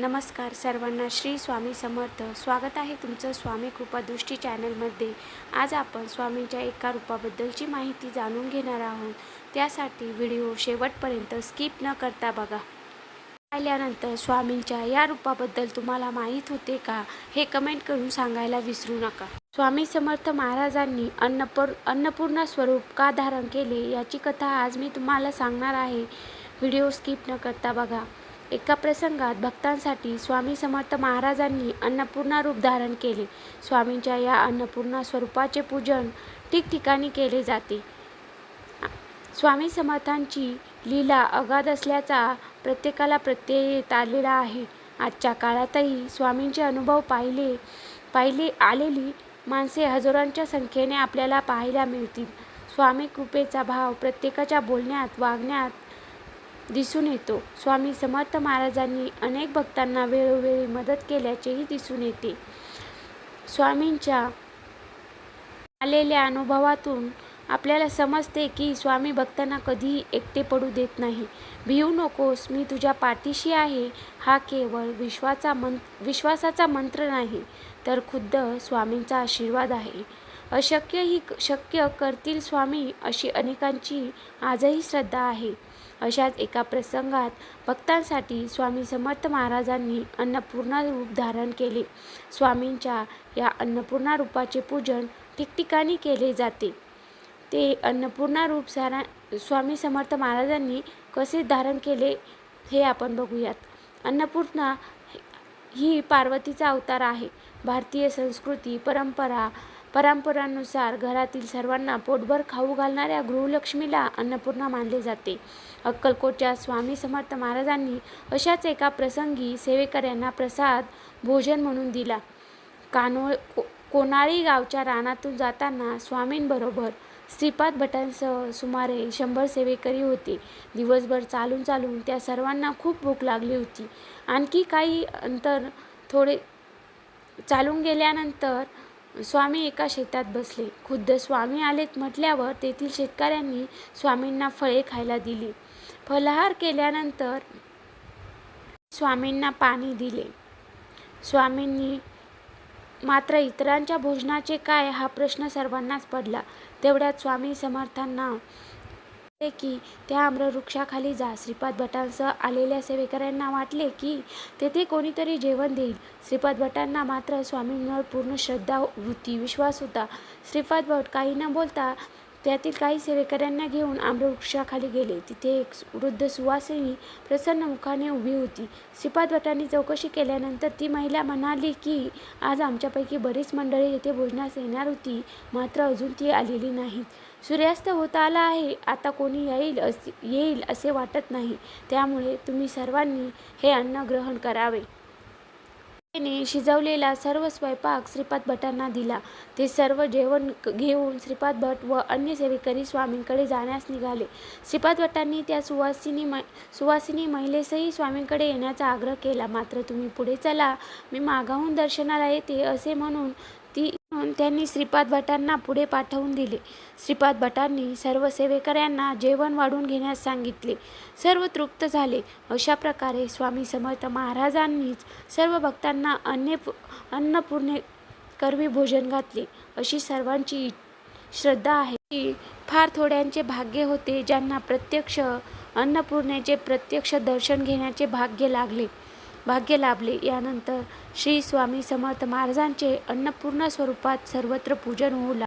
नमस्कार सर्वांना श्री स्वामी समर्थ. स्वागत आहे तुमचं स्वामी कृपा दृष्टी चॅनलमध्ये. आज आपण स्वामींच्या एका रूपाबद्दलची माहिती जाणून घेणार आहोत. त्यासाठी व्हिडिओ शेवटपर्यंत स्किप न करता बघा. पाहिल्यानंतर स्वामींच्या या रूपाबद्दल तुम्हाला माहीत होते का हे कमेंट करून सांगायला विसरू नका. स्वामी समर्थ महाराजांनी अन्नपूर अन्नपूर्णा स्वरूप का धारण केले याची कथा आज मी तुम्हाला सांगणार आहे. व्हिडिओ स्किप न करता बघा. एका प्रसंगात भक्तांसाठी स्वामी समर्थ महाराजांनी अन्नपूर्णा रूप धारण केले. स्वामींच्या या अन्नपूर्णा स्वरूपाचे पूजन ठिकठिकाणी केले जाते. स्वामी समर्थांची लीला अगाध असल्याचा प्रत्येकाला प्रत्यय येत आलेला आहे. आजच्या काळातही स्वामींचे अनुभव पाहिले पाहिले आलेली माणसे हजारोंच्या संख्येने आपल्याला पाहायला मिळतील. स्वामी कृपेचा भाव प्रत्येकाच्या बोलण्यात वागण्यात दिसून येतो. स्वामी समर्थ महाराजांनी अनेक भक्तांना वेळोवेळी मदत केल्याचेही दिसून येते. स्वामींच्या आलेल्या अनुभवातून आपल्याला समजते की स्वामी भक्तांना कधीही एकटे पडू देत नाही. भिवू नकोस मी तुझ्या पाठीशी आहे. हा केवळ विश्वाचा मं विश्वासाचा मंत्र नाही तर खुद्द स्वामींचा आशीर्वाद आहे. अशक्य ही शक्य करतील स्वामी अशी अनेकांची आजही श्रद्धा आहे. अशाच एका प्रसंगात भक्तांसाठी स्वामी समर्थ महाराजांनी अन्नपूर्णा रूप धारण केले. स्वामींच्या या अन्नपूर्णा रूपाचे पूजन ठिकठिकाणी केले जाते. ते अन्नपूर्णा रूप सारा स्वामी समर्थ महाराजांनी कसे धारण केले हे आपण बघूयात. अन्नपूर्णा ही पार्वतीचा अवतार आहे. भारतीय संस्कृती परंपरा परंपरानुसार घरातील सर्वांना पोटभर खाऊ घालणाऱ्या गृहलक्ष्मीला अन्नपूर्णा मानले जाते. अक्कलकोटच्या स्वामी समर्थ महाराजांनी अशाच एका प्रसंगी सेवेकऱ्यांना प्रसाद भोजन म्हणून दिला. कानोळ को कोनाळी गावच्या रानातून जाताना स्वामींबरोबर श्रीपाद भटांसह सुमारे शंभर सेवेकरी होते. दिवसभर चालून चालून त्या सर्वांना खूप भूक लागली होती. आणखी काही अंतर थोडे चालून गेल्यानंतर स्वामी एका शेतात बसले. खुद्द स्वामी आलेत म्हटल्यावर तेथील शेतकऱ्यांनी स्वामींना फळे खायला दिली. फलाहार केल्यानंतर स्वामींना पाणी दिले. स्वामींनी मात्र इतरांच्या भोजनाचे काय हा प्रश्न सर्वांनाच पडला. तेवढ्यात स्वामी समर्थांना की त्या आम्रवृक्षाखाली जा. श्रीपाद भटांसह आलेल्या सेवेकऱ्यांना वाटले की तेथे कोणीतरी जेवण देईल. श्रीपाद भटांना मात्र स्वामींवर पूर्ण श्रद्धा वृत्ती विश्वास होता. श्रीपाद भट काही न बोलता त्यातील काही सेवेकऱ्यांना घेऊन आम्रवृक्षाखाली गेले. तिथे एक वृद्ध सुवासिनी प्रसन्न मुखाने उभी होती. श्रीपाद चौकशी केल्यानंतर ती महिला म्हणाली की आज आमच्यापैकी बरीच मंडळी येथे भोजनास येणार होती. मात्र अजून ती आलेली नाहीत. सूर्यास्त होत आला आहे. आता कोणी येईल असे येईल असे वाटत नाही. त्यामुळे तुम्ही सर्वांनी हे अन्न ग्रहण करावे. तिने शिजवलेला सर्व स्वयंपाक श्रीपाद भटांना दिला. ते सर्व जेवण घेऊन श्रीपाद भट व अन्य सेवेकरी स्वामींकडे जाण्यास निघाले. श्रीपाद भटांनी त्या सुवासिनी मै सुवासिनी महिलेसही स्वामींकडे येण्याचा आग्रह केला. मात्र तुम्ही पुढे चला. मी मागाहून दर्शनाला येते असे म्हणून त्यांनी श्रीपाद भटांना पुढे पाठवून दिले. श्रीपाद भटांनी सर्व सेवेकऱ्यांना जेवण वाढून घेण्यास सांगितले. सर्व तृप्त झाले. अशा प्रकारे स्वामी समर्थ महाराजांनीच सर्व भक्तांना अन्य अन्नपूर्णे करवी भोजन घातले. अशी सर्वांची श्रद्धा आहे. की फार थोड्यांचे भाग्य होते ज्यांना प्रत्यक्ष अन्नपूर्णेचे प्रत्यक्ष दर्शन घेण्याचे भाग्य लागले. भाग्य लाभले. यानंतर श्री स्वामी समर्थ महाराजांचे अन्नपूर्ण स्वरूपात सर्वत्र पूजन होऊ लागले.